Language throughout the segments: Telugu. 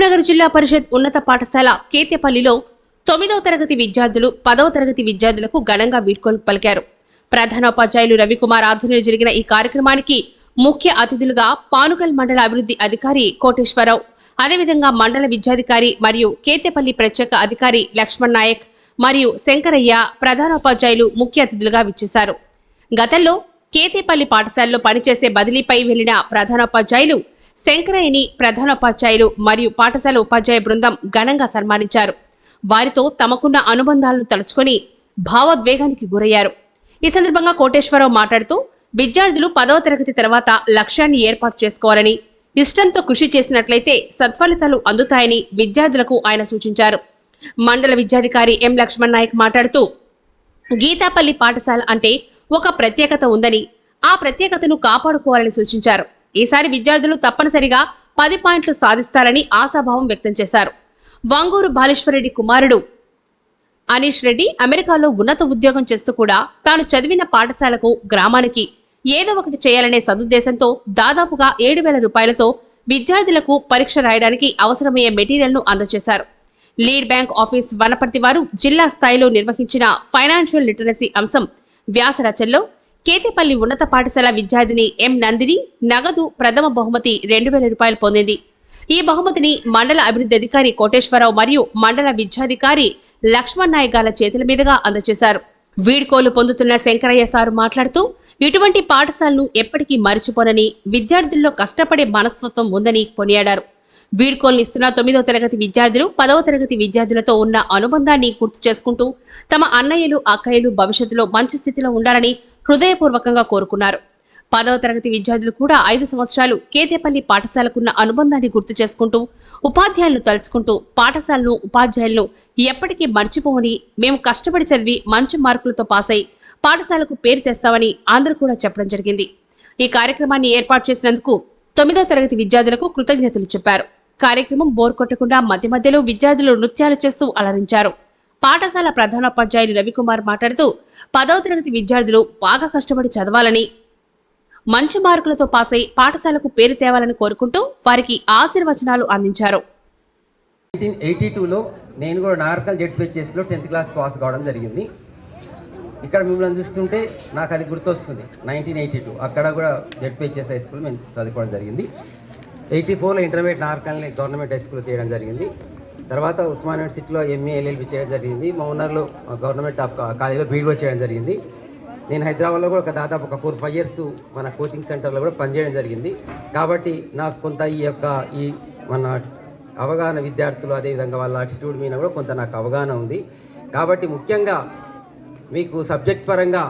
మహబూబ్నగర్ జిల్లా పరిషత్ ఉన్నత పాఠశాల కేతేపల్లిలో తొమ్మిదవ తరగతి విద్యార్థులు పదవ తరగతి విద్యార్థులకు ఘనంగా వీడ్కోలు పలికారు. ప్రధానోపాధ్యాయులు రవికుమార్ ఆధ్వర్యంలో జరిగిన ఈ కార్యక్రమానికి ముఖ్య అతిథులుగా పానుగల్ మండల అభివృద్ధి అధికారి కోటేశ్వరరావు అదేవిధంగా మండల విద్యాధికారి మరియు కేతేపల్లి ప్రత్యేక అధికారి లక్ష్మణ్ నాయక్ మరియు శంకరయ్య ప్రధానోపాధ్యాయులు ముఖ్య అతిథులుగా విచ్చేశారు. గతంలో కేతేపల్లి పాఠశాలలో పనిచేసే బదిలీపై వెళ్ళిన ప్రధానోపాధ్యాయులు శంకరయ్యని ప్రధానోపాధ్యాయులు మరియు పాఠశాల ఉపాధ్యాయ బృందం ఘనంగా సన్మానించారు. వారితో తమకున్న అనుబంధాలను తలుచుకొని భావోద్వేగానికి గురయ్యారు. ఈ సందర్భంగా కోటేశ్వరరావు మాట్లాడుతూ విద్యార్థులు పదవ తరగతి తర్వాత లక్ష్యాన్ని ఏర్పాటు చేసుకోవాలని ఇష్టంతో కృషి చేసినట్లయితే సత్ఫలితాలు అందుతాయని విద్యార్థులకు ఆయన సూచించారు. మండల విద్యాధికారి ఎం లక్ష్మణ్ నాయక్ మాట్లాడుతూ గీతాపల్లి పాఠశాల అంటే ఒక ప్రత్యేకత ఉందని ఆ ప్రత్యేకతను కాపాడుకోవాలని సూచించారు. ఈసారి విద్యార్థులు తప్పనిసరిగా పది పాయింట్లు సాధిస్తారని ఆశాభావం వ్యక్తం చేశారు. వాంగూరు బాలేశ్వరరెడ్డి కుమారుడు అనీష్ రెడ్డి అమెరికాలో ఉన్నత ఉద్యోగం చేస్తూ కూడా తాను చదివిన పాఠశాలకు గ్రామానికి ఏదో ఒకటి చేయాలనే సదుద్దేశంతో దాదాపుగా ఏడు వేల రూపాయలతో విద్యార్థులకు పరీక్ష రాయడానికి అవసరమయ్యే మెటీరియల్ను అందజేశారు. లీడ్ బ్యాంక్ ఆఫీస్ వనపర్తి వారు జిల్లా స్థాయిలో నిర్వహించిన ఫైనాన్షియల్ లిటరసీ అంశం వ్యాసరచనలో కేతేపల్లి ఉన్నత పాఠశాల విద్యార్థిని ఎం నందిని నగదు ప్రథమ బహుమతి రెండు వేల రూపాయలు పొందింది. ఈ బహుమతిని మండల అభివృద్ధి అధికారి కోటేశ్వరరావు మరియు మండల విద్యాధికారి లక్ష్మణ్ నాయక్ గాల చేతుల మీదుగా అందజేశారు. వీడ్కోలు పొందుతున్న శంకరయ్య సారు మాట్లాడుతూ ఇటువంటి పాఠశాలను ఎప్పటికీ మరిచిపోనని విద్యార్థుల్లో కష్టపడే మనస్తత్వం ఉందని కొనియాడారు. వీడ్కోలు ఇస్తున్న తొమ్మిదవ తరగతి విద్యార్థులు పదవ తరగతి విద్యార్థులతో ఉన్న అనుబంధాన్ని గుర్తు చేసుకుంటూ తమ అన్నయ్యలు అక్కయ్యలు భవిష్యత్తులో మంచి స్థితిలో ఉండాలని హృదయపూర్వకంగా కోరుకున్నారు. పదవ తరగతి విద్యార్థులు కూడా ఐదు సంవత్సరాలు కేతేపల్లి పాఠశాలకున్న అనుబంధాన్ని గుర్తు చేసుకుంటూ ఉపాధ్యాయులను తలుచుకుంటూ పాఠశాలను ఉపాధ్యాయులను ఎప్పటికీ మర్చిపోమని మేము కష్టపడి చదివి మంచి మార్కులతో పాస్ అయి పాఠశాలకు పేరు తెస్తామని అందరూ కూడా చెప్పడం జరిగింది. ఈ కార్యక్రమాన్ని ఏర్పాటు చేసినందుకు తొమ్మిదవ తరగతి విద్యార్థులకు కృతజ్ఞతలు చెప్పారు. కార్యక్రమం బోర్ కొట్టకుండా మధ్య మధ్యలో విద్యార్థులు నృత్యాలు చేస్తూ అలరించారు. పాఠశాల ప్రధానోపాధ్యాయులు రవికుమార్ మాట్లాడుతూ పదవ తరగతి విద్యార్థులు బాగా కష్టపడి చదవాలని మంచి మార్కులతో పాస్ పాఠశాలకు పేరు తేవాలని కోరుకుంటూ వారికి ఆశీర్వచనాలు అందించారు. నైన్టీన్ ఎయిటీ టూలో నేను కూడా నార్కల్ జెడ్పిహెచ్ఎస్లో టెన్త్ క్లాస్ పాస్ కావడం జరిగింది. ఇక్కడ మిమ్మల్ని చూస్తుంటే నాకు అది గుర్తొస్తుంది నైన్టీన్ ఎయిటీ టూ. అక్కడ కూడా జెడ్పిహెచ్ఎస్ హై స్కూల్ మేము చదువుకోవడం జరిగింది. ఎయిటీ ఫోర్లో ఇంటర్మీడియట్ నార్కల్ని గవర్నమెంట్ హై స్కూల్ చేయడం జరిగింది. తర్వాత ఉస్మాన్ యూనివర్సిటీలో ఎంఏ ఎల్ఎల్బి చేయడం జరిగింది. మౌనర్లో గవర్నమెంట్ ఆఫ్ కాలేజీలో బీఈడీ చేయడం జరిగింది. నేను హైదరాబాద్లో కూడా ఒక దాదాపు ఒక ఫోర్ ఫైవ్ ఇయర్స్ మన కోచింగ్ సెంటర్లో కూడా పనిచేయడం జరిగింది. కాబట్టి నాకు కొంత ఈ యొక్క ఈ మన అవగాహన విద్యార్థులు అదేవిధంగా వాళ్ళ అటిట్యూడ్ మీద కూడా కొంత నాకు అవగాహన ఉంది. కాబట్టి ముఖ్యంగా మీకు సబ్జెక్ట్ పరంగా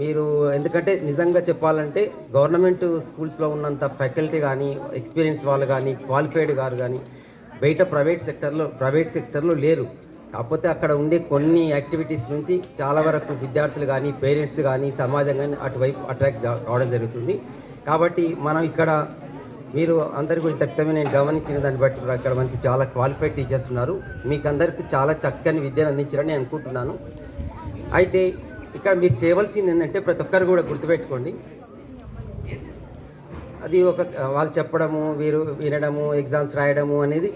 మీరు ఎందుకంటే నిజంగా చెప్పాలంటే గవర్నమెంట్ స్కూల్స్లో ఉన్నంత ఫ్యాకల్టీ కానీ ఎక్స్పీరియన్స్ వాళ్ళు కానీ క్వాలిఫైడ్ గారు కానీ బయట ప్రైవేట్ సెక్టర్లో ప్రైవేట్ సెక్టర్లో లేరు. కాకపోతే అక్కడ ఉండే కొన్ని యాక్టివిటీస్ నుంచి చాలా వరకు విద్యార్థులు కానీ పేరెంట్స్ కానీ సమాజం కానీ అటువైపు అట్రాక్ట్ కావడం జరుగుతుంది. కాబట్టి మనం ఇక్కడ మీరు అందరికీ కూడా తప్పితమే నేను గమనించిన దాన్ని బట్టి అక్కడ మంచి చాలా క్వాలిఫైడ్ టీచర్స్ ఉన్నారు. మీకు అందరికీ చాలా చక్కని విద్యను అందించారని నేను అనుకుంటున్నాను. అయితే ఇక్కడ మీరు చేయవలసింది ఏంటంటే ప్రతి ఒక్కరు కూడా గుర్తుపెట్టుకోండి. అది ఒక వాళ్ళు చెప్పడము వీరు వినడము ఎగ్జామ్స్ రాయడము అనేది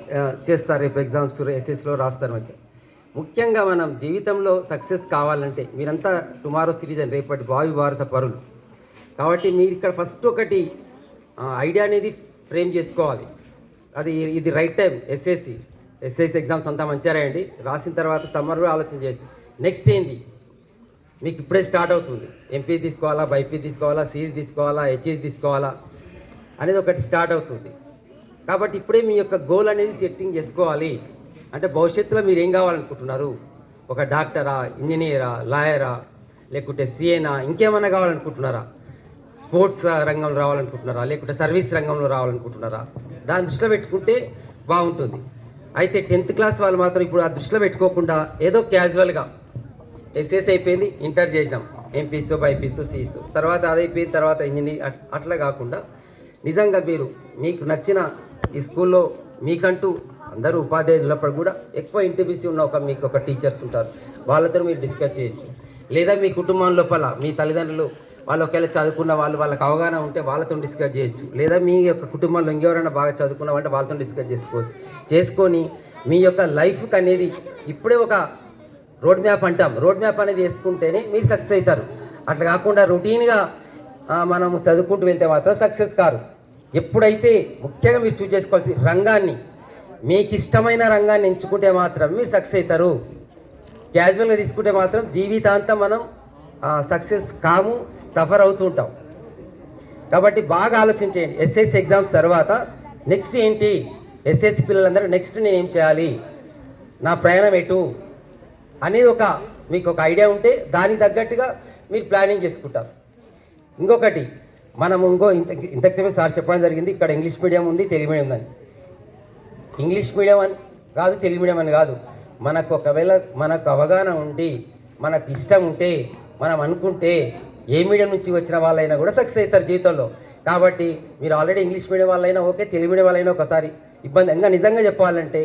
చేస్తారు. రేపు ఎగ్జామ్స్ ఎస్ఎస్లో రాస్తారు మధ్య. ముఖ్యంగా మనం జీవితంలో సక్సెస్ కావాలంటే మీరంతా టుమారో సిటిజన్ రేపటి భావి భారత పరులు. కాబట్టి మీరు ఇక్కడ ఫస్ట్ ఒకటి ఐడియా అనేది ఫ్రేమ్ చేసుకోవాలి. అది ఇది right time SSC SSC exams అంతా మంచిగా రాయండి. రాసిన తర్వాత సమ్మర్ కూడా ఆలోచన చేయొచ్చు నెక్స్ట్ ఏంది? మీకు ఇప్పుడే స్టార్ట్ అవుతుంది. ఎంపీ తీసుకోవాలా బైపీ తీసుకోవాలా సిఈస్ తీసుకోవాలా హెచ్ఎస్ తీసుకోవాలా. అనేది ఒకటి స్టార్ట్ అవుతుంది. కాబట్టి ఇప్పుడే మీ యొక్క గోల్ అనేది సెట్టింగ్ చేసుకోవాలి. అంటే భవిష్యత్తులో మీరు ఏం కావాలనుకుంటున్నారు? ఒక డాక్టరా ఇంజనీరా లాయరా లేకుంటే సీఏనా ఇంకేమైనా కావాలనుకుంటున్నారా? స్పోర్ట్స్ రంగంలో రావాలనుకుంటున్నారా? లేకుంటే సర్వీస్ రంగంలో రావాలనుకుంటున్నారా? దాన్ని దృష్టిలో పెట్టుకుంటే బాగుంటుంది. అయితే టెన్త్ క్లాస్ వాళ్ళు మాత్రం ఇప్పుడు ఆ దృష్టిలో పెట్టుకోకుండా ఏదో క్యాజువల్గా ఎస్ఎస్ అయిపోయింది ఇంటర్ చేసినాం. ఎంపీసో బైపీసో సిఈసో తర్వాత అది తర్వాత ఇంజనీర్ అట్- అట్లా కాకుండా నిజంగా మీరు మీకు నచ్చిన ఈ స్కూల్లో మీకంటూ అందరూ ఉపాధ్యాయులు కూడా ఎక్కువ ఇంటిబిసి ఉన్న ఒక మీకు ఒక టీచర్స్ ఉంటారు. వాళ్ళతో మీరు డిస్కస్ చేయొచ్చు. లేదా మీ కుటుంబం లోపల మీ తల్లిదండ్రులు వాళ్ళు ఒకవేళ చదువుకున్న వాళ్ళు వాళ్ళకి అవగాహన ఉంటే వాళ్ళతో డిస్కస్ చేయొచ్చు. లేదా మీ యొక్క కుటుంబంలో ఇంకెవరైనా బాగా చదువుకున్నామంటే వాళ్ళతో డిస్కస్ చేసుకోవచ్చు. చేసుకొని మీ యొక్క లైఫ్కి అనేది ఇప్పుడే ఒక రోడ్ మ్యాప్ అంటాం. రోడ్ మ్యాప్ అనేది వేసుకుంటేనే మీరు సక్సెస్ అవుతారు. అట్లా కాకుండా రొటీన్గా మనం చదువుకుంటూ వెళ్తే మాత్రం సక్సెస్ కారు. ఎప్పుడైతే ముఖ్యంగా మీరు చూస్ చేసుకోవాల్సి రంగాన్ని మీకు ఇష్టమైన రంగాన్ని ఎంచుకుంటే మాత్రం మీరు సక్సెస్ అవుతారు. క్యాజువల్గా తీసుకుంటే మాత్రం జీవితాంతం మనం సక్సెస్ కాము సఫర్ అవుతూ ఉంటాం. కాబట్టి బాగా ఆలోచించేయండి ఎస్ఎస్సి ఎగ్జామ్స్ తర్వాత నెక్స్ట్ ఏంటి? ఎస్ఎస్సి పిల్లలందరూ నెక్స్ట్ నేను ఏం చేయాలి? నా ప్రయాణం ఎటు? అనేది ఒక మీకు ఒక ఐడియా ఉంటే దానికి తగ్గట్టుగా మీరు ప్లానింగ్ చేసుకుంటారు. ఇంకొకటి మనం ఇంకో ఇంత ఇంతకుమే సార్ చెప్పడం జరిగింది. ఇక్కడ ఇంగ్లీష్ మీడియం ఉంది తెలుగు మీడియం ఉందని. ఇంగ్లీష్ మీడియం అని కాదు తెలుగు మీడియం అని కాదు. మనకు ఒకవేళ మనకు అవగాహన ఉండి మనకు ఇష్టం ఉంటే మనం అనుకుంటే ఏ మీడియం నుంచి వచ్చిన వాళ్ళైనా కూడా సక్సెస్ అవుతారు జీవితంలో. కాబట్టి మీరు ఆల్రెడీ ఇంగ్లీష్ మీడియం వాళ్ళైనా ఓకే తెలుగు మీడియం వాళ్ళైనా ఒకసారి ఇబ్బంది ఇంకా నిజంగా చెప్పాలంటే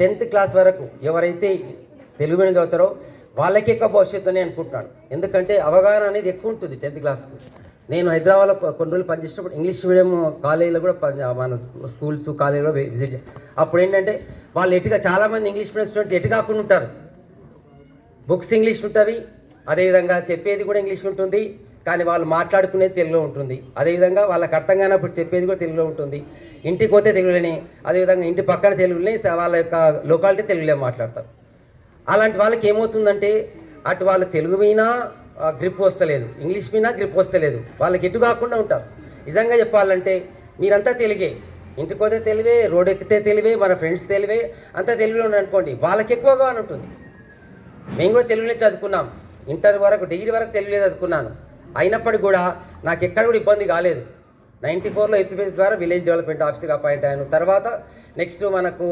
టెన్త్ క్లాస్ వరకు ఎవరైతే తెలుగు మీడియం చదువుతారో వాళ్ళకి ఎక్కువ భవిష్యత్తు అని అనుకుంటున్నాను. ఎందుకంటే అవగాహన అనేది ఎక్కువ ఉంటుంది టెన్త్ క్లాస్కి. నేను హైదరాబాద్లో కొన్ని రోజులు పనిచేసినప్పుడు ఇంగ్లీష్ మీడియం కాలేజీలో కూడా పని మన స్కూల్స్ కాలేజీలో విజిట్ అప్పుడు ఏంటంటే వాళ్ళు ఎటుగా చాలామంది ఇంగ్లీష్ మీడియం స్టూడెంట్స్ ఎటు కాకుండా ఉంటారు. బుక్స్ ఇంగ్లీష్ ఉంటుంది అదేవిధంగా చెప్పేది కూడా ఇంగ్లీష్ ఉంటుంది కానీ వాళ్ళు మాట్లాడుకునేది తెలుగులో ఉంటుంది. అదేవిధంగా వాళ్ళకి అర్థం కానప్పుడు చెప్పేది కూడా తెలుగులో ఉంటుంది. ఇంటికి పోతే తెలుగులోనే అదేవిధంగా ఇంటి పక్కన తెలుగులోనే వాళ్ళ యొక్క లోకాలిటీ తెలుగులో మాట్లాడతారు. అలాంటి వాళ్ళకి ఏమవుతుందంటే అటు వాళ్ళ తెలుగు మీద గ్రిప్ వస్తలేదు. ఇంగ్లీష్ మీద గ్రిప్ వస్తలేదు. వాళ్ళకి ఎటు కాకుండా ఉంటారు. నిజంగా చెప్పాలంటే మీరంతా తెలుగే. ఇంటికి పోతే తెలివే రోడ్ ఎక్కితే తెలివే మన ఫ్రెండ్స్ తెలివే. అంతా తెలుగులో ఉన్నారు అనుకోండి వాళ్ళకి ఎక్కువగా అని ఉంటుంది. మేము కూడా తెలుగులో చదువుకున్నాం. ఇంటర్ వరకు డిగ్రీ వరకు తెలుగులో చదువుకున్నాను. అయినప్పటికీ కూడా నాకు ఎక్కడ కూడా ఇబ్బంది కాలేదు. నైంటీ ఫోర్లో ఏపీఎస్ ద్వారా విలేజ్ డెవలప్మెంట్ ఆఫీసర్గా అపాయింట్ అయ్యాను. తర్వాత నెక్స్ట్ మనకు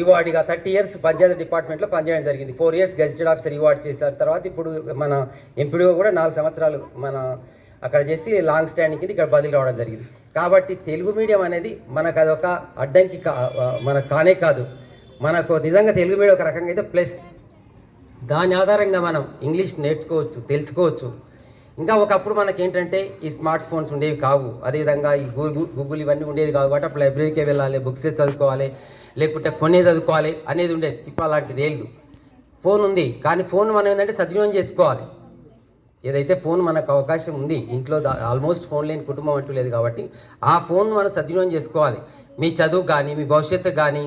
ఈవార్డ్గా థర్టీ ఇయర్స్ పంచాయతీ డిపార్ట్మెంట్లో పనిచేయడం జరిగింది. ఫోర్ ఇయర్స్ గెజిటెడ్ ఆఫీసర్ ఈవార్డ్ చేశారు. తర్వాత ఇప్పుడు మన ఎంపీడీఓ కూడా నాలుగు సంవత్సరాలు మన అక్కడ చేసి లాంగ్ స్టాండింగ్ కింద ఇక్కడ బదిలీ రావడం జరిగింది. కాబట్టి తెలుగు మీడియం అనేది మనకు అదొక అడ్డంకి కా మనకు కానే కాదు. మనకు నిజంగా తెలుగు మీడియం ఒక రకంగా అయితే ప్లస్. దాని ఆధారంగా మనం ఇంగ్లీష్ నేర్చుకోవచ్చు తెలుసుకోవచ్చు. ఇంకా ఒకప్పుడు మనకి ఏంటంటే ఈ స్మార్ట్ ఫోన్స్ ఉండేవి కావు. అదేవిధంగా ఈ గూగుల్ గూగుల్ ఇవన్నీ ఉండేవి కావు కాబట్టి అప్పుడు లైబ్రరీకే వెళ్ళాలి బుక్స్ చదువుకోవాలి లేకుంటే కొనే చదువుకోవాలి అనేది ఉండేది. ఇప్పుడు అలాంటిది లేదు. ఫోన్ ఉంది కానీ ఫోన్ మనం ఏంటంటే సద్వినియోగం చేసుకోవాలి. ఏదైతే ఫోన్ మనకు అవకాశం ఉంది ఇంట్లో ఆల్మోస్ట్ ఫోన్ లేని కుటుంబం అంటూ లేదు కాబట్టి ఆ ఫోన్ మనం సద్వినియోగం చేసుకోవాలి. మీ చదువు కానీ మీ భవిష్యత్తు కానీ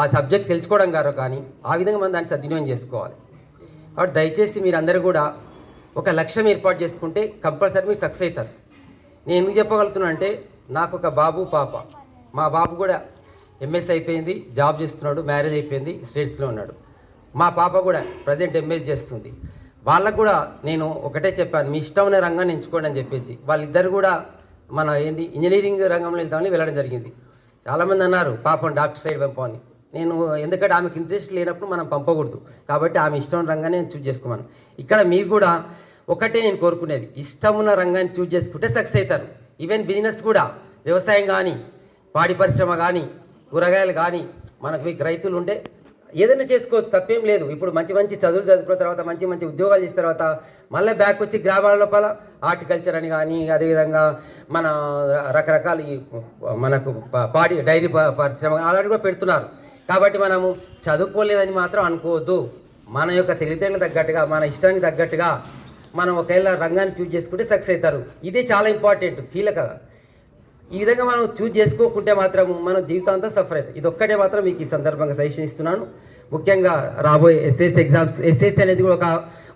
ఆ సబ్జెక్ట్ తెలుసుకోవడం గారో కానీ ఆ విధంగా మనం దాన్ని సద్వినియోగం చేసుకోవాలి. కాబట్టి దయచేసి మీరందరూ కూడా ఒక లక్ష్యం ఏర్పాటు చేసుకుంటే కంపల్సరీ మీరు సక్సెస్ అవుతారు. నేను ఎందుకు చెప్పగలుగుతున్నా అంటే నాకు ఒక బాబు పాప. మా బాబు కూడా ఎంఎస్ అయిపోయింది జాబ్ చేస్తున్నాడు మ్యారేజ్ అయిపోయింది స్టేట్స్లో ఉన్నాడు. మా పాప కూడా ప్రజెంట్ ఎంఎస్ చేస్తుంది. వాళ్ళకు కూడా నేను ఒకటే చెప్పాను మీ ఇష్టమైన రంగాన్ని ఎంచుకోండి అని చెప్పేసి. వాళ్ళిద్దరు కూడా మన ఏంది ఇంజనీరింగ్ రంగంలో వెళ్తామని వెళ్ళడం జరిగింది. చాలామంది అన్నారు పాపం డాక్టర్ సైడ్ పంపమని. నేను ఎందుకంటే ఆమెకు ఇంట్రెస్ట్ లేనప్పుడు మనం పంపకూడదు. కాబట్టి ఆమె ఇష్టం రంగానే నేను చూజ్ చేసుకోమను ఇక్కడ మీరు కూడా ఒకటే నేను కోరుకునేది. ఇష్టమున్న రంగాన్ని చూజ్ చేసుకుంటే సక్సెస్ అవుతారు. ఈవెన్ బిజినెస్ కూడా వ్యవసాయం కానీ పాడి పరిశ్రమ కానీ కూరగాయలు కానీ మనకు మీకు రైతులు ఉంటే ఏదైనా చేసుకోవచ్చు తప్పేం లేదు. ఇప్పుడు మంచి మంచి చదువులు చదువుకున్న తర్వాత మంచి మంచి ఉద్యోగాలు చేసిన తర్వాత మళ్ళీ బ్యాక్ వచ్చి గ్రామాల లోపల హార్టికల్చర్ అని కానీ అదేవిధంగా మన రకరకాల ఈ మనకు పాడి డైరీ పరిశ్రమ అలాంటివి కూడా పెడుతున్నారు. కాబట్టి మనము చదువుకోలేదని మాత్రం అనుకోవద్దు. మన యొక్క తెలివితేటలకు తగ్గట్టుగా మన ఇష్టానికి తగ్గట్టుగా మనం ఒకవేళ రంగాన్ని చూజ్ చేసుకుంటే సక్సెస్ అవుతారు. ఇది చాలా ఇంపార్టెంట్ కీలక. ఈ విధంగా మనం చూజ్ చేసుకోకుంటే మాత్రం మన జీవితాంతం సఫర్ అవుతుంది. ఇది ఒక్కటే మాత్రం మీకు ఈ సందర్భంగా సజెషన్ ఇస్తున్నాను. ముఖ్యంగా రాబోయే ఎస్ఎస్ ఎగ్జామ్స్ ఎస్ఎస్ అనేది కూడా ఒక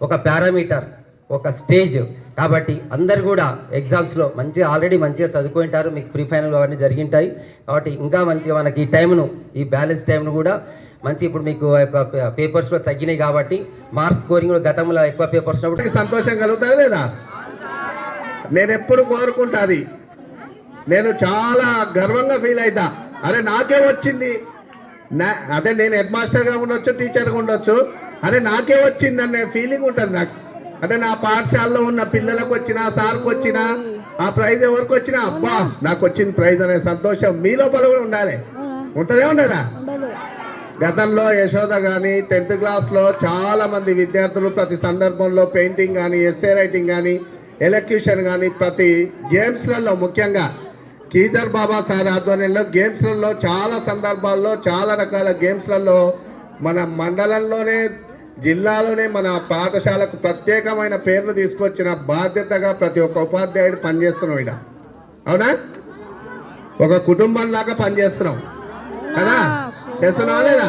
ఒక పారామీటర్ ఒక స్టేజ్ కాబట్టి అందరు కూడా ఎగ్జామ్స్లో మంచిగా ఆల్రెడీ మంచిగా చదువుకుంటారు మీకు ప్రీ ఫైనల్ అవన్నీ జరిగింటాయి కాబట్టి ఇంకా మంచిగా మనకి ఈ టైంను ఈ బ్యాలెన్స్ టైంను కూడా మంచి ఇప్పుడు మీకు పేపర్స్లో తగ్గినాయి కాబట్టి మార్క్స్ స్కోరింగ్ గతంలో ఎక్కువ పేపర్స్ సంతోషం కలుగుతుంది లేదా? నేను ఎప్పుడు కోరుకుంటా అది. నేను చాలా గర్వంగా ఫీల్ అవుతా అరే నాకే వచ్చింది. నా అదే నేను హెడ్ మాస్టర్గా ఉండొచ్చు టీచర్గా ఉండొచ్చు. అరే నాకే వచ్చింది అనే ఫీలింగ్ ఉంటుంది నాకు. అంటే నా పాఠశాలలో ఉన్న పిల్లలకు వచ్చినా సార్కి వచ్చినా ఆ ప్రైజ్ ఎవరికి వచ్చినా అబ్బా నాకు వచ్చింది ప్రైజ్ అనే సంతోషం మీ లోపల కూడా ఉండాలి. ఉంటుందే ఉండదా? గతంలో యశోద కానీ టెన్త్ క్లాస్లో చాలామంది విద్యార్థులు ప్రతి సందర్భంలో పెయింటింగ్ కానీ ఎస్ఏ రైటింగ్ కానీ ఎలక్యూషన్ కానీ ప్రతి గేమ్స్లలో ముఖ్యంగా కీజర్ బాబా సార్ ఆధ్వర్యంలో గేమ్స్లలో చాలా సందర్భాల్లో చాలా రకాల గేమ్స్లలో మన మండలంలోనే జిల్లాలోనే మన పాఠశాలకు ప్రత్యేకమైన పేర్లు తీసుకొచ్చిన బాధ్యతగా ప్రతి ఒక్క ఉపాధ్యాయుడు పనిచేస్తున్నాం ఇక్కడ అవునా? ఒక కుటుంబం లాగా పనిచేస్తున్నాం. కదా? చేస్తున్నావా లేదా?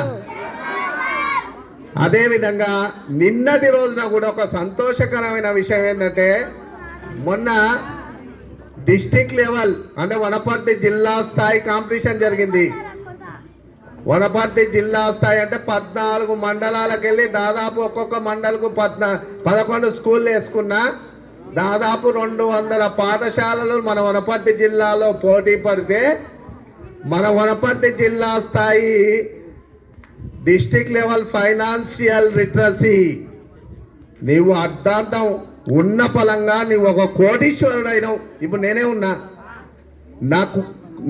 అదేవిధంగా నిన్నటి రోజున కూడా ఒక సంతోషకరమైన విషయం ఏంటంటే మొన్న డిస్టిక్ లెవెల్ అంటే వనపర్తి జిల్లా స్థాయి కాంపిటీషన్ జరిగింది. వనపర్తి జిల్లా స్థాయి అంటే పద్నాలుగు మండలాలకు వెళ్ళి దాదాపు ఒక్కొక్క మండలకు పద్నా పదకొండు స్కూళ్ళు వేసుకున్నా దాదాపు రెండు వందల పాఠశాలలు మన వనపర్తి జిల్లాలో పోటీ పడితే మన వనపర్తి జిల్లా స్థాయి డిస్టిక్ లెవెల్ ఫైనాన్షియల్ లిటరసీ. నీవు అర్ధాంతం ఉన్న పలంగా నీవు ఒక కోటీశ్వరుడు అయినావు ఇప్పుడు నేనే ఉన్నా. నాకు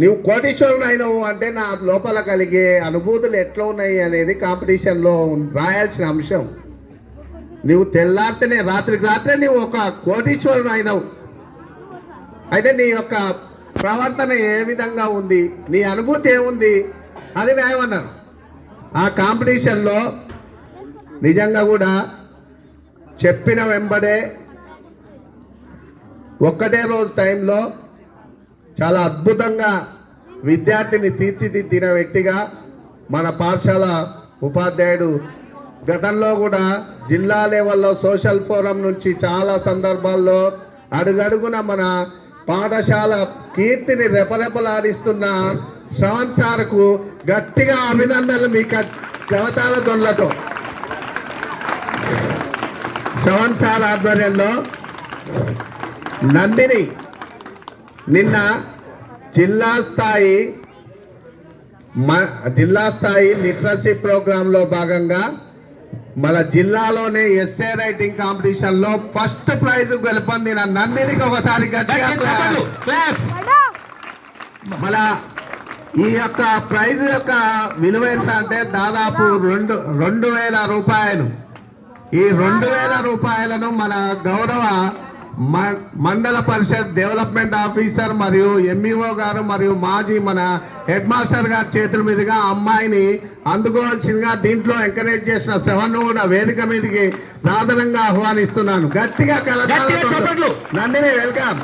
నీవు కోటీశ్వరుడు అయినావు అంటే నా లోపల కలిగే అనుభూతులు ఎట్లా ఉన్నాయి అనేది కాంపిటీషన్లో రాయాల్సిన అంశం. నువ్వు తెల్లారితేనే రాత్రికి రాత్రే నీవు ఒక కోటీశ్వరుడు అయినావు అయితే నీ యొక్క ప్రవర్తన ఏ విధంగా ఉంది? నీ అనుభూతి ఏముంది? అది రాయమన్నారు ఆ కాంపిటీషన్లో నిజంగా కూడా చెప్పిన వెంబడే ఒక్కటే రోజు టైంలో చాలా అద్భుతంగా విద్యార్థిని తీర్చిదిద్దిన వ్యక్తిగా మన పాఠశాల ఉపాధ్యాయుడు. గతంలో కూడా జిల్లా లెవెల్లో సోషల్ ఫోరం నుంచి చాలా సందర్భాల్లో అడుగడుగున మన పాఠశాల కీర్తిని రెపరెపలాడిస్తున్న శ్రవణ్ సార్కు గట్టిగా అభినందనలు మీ కవతాల దొండలతో శ్రవణ్ సార్ ఆధ్వర్యంలో నందిని నిన్న జిల్లా స్థాయి మ- జిల్లా స్థాయి లిటరసీ ప్రోగ్రాంలో భాగంగా మన జిల్లాలోనే ఎస్ఏ రైటింగ్ కాంపిటీషన్లో ఫస్ట్ ప్రైజ్ గెలుపొందిన నందినికి ఒకసారి గట్టిగా. మన ఈ యొక్క ప్రైజ్ యొక్క విలువ ఎంత అంటే దాదాపు రెండు రెండు వేల రూపాయలు ఈ రెండు వేల రూపాయలను మన గౌరవ మండల పరిషత్ డెవలప్మెంట్ ఆఫీసర్ మరియు ఎంఈఓ గారు మరియు మాజీ మన హెడ్ మాస్టర్ గారి చేతుల మీదుగా అమ్మాయిని అందుకోవాల్సిందిగా దీంట్లో ఎంకరేజ్ చేసిన శ్రవణ్ కూడా వేదిక మీదకి సాధారణంగా ఆహ్వానిస్తున్నాను. గట్టిగా. కలకాలతో నందిని వెల్కమ్.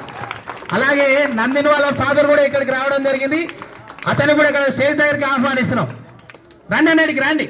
అలాగే నందిని వాళ్ళ ఫాదర్ కూడా ఇక్కడికి రావడం జరిగింది. అతను కూడా ఇక్కడ స్టేజ్ దగ్గరికి ఆహ్వానిస్తున్నాం. రండి అన్నడికి రండి.